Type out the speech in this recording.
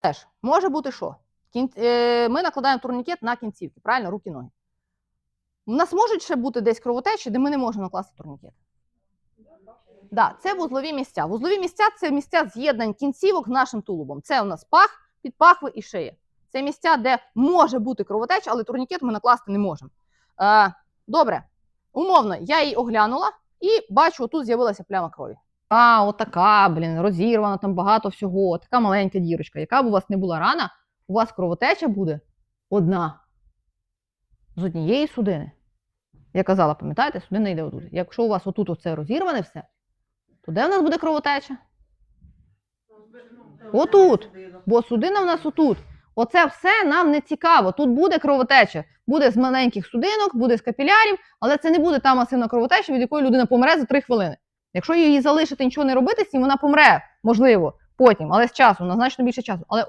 Теж може бути що? Е, ми накладаємо турнікет на кінцівки, правильно, руки, ноги. У нас можуть ще бути десь кровотечі, де ми не можемо накласти турнікет. Да, це вузлові місця. Вузлові місця це місця з'єднань кінцівок з нашим тулубом. Це у нас пах, підпахви і шия. Це місця, де може бути кровотеча, але турнікет ми накласти не можемо. Е, добре, умовно, я її оглянула і бачу, отут з'явилася пляма крові. А, отака, блін, розірвана, там багато всього, така маленька дірочка. Яка б у вас не була рана, у вас кровотеча буде одна з однієї судини. Я казала, пам'ятаєте, судина йде отут. Якщо у вас отут оце розірване все, то де в нас буде кровотеча? Отут. Бо судина в нас отут. Оце все нам не цікаво. Тут буде кровотеча. Буде з маленьких судинок, буде з капілярів, але це не буде та масивна кровотеча, від якої людина помре за 3 хвилини. Якщо її залишити нічого не робити з ним вона помре, можливо, потім, але з часу, на значно більше часу. Але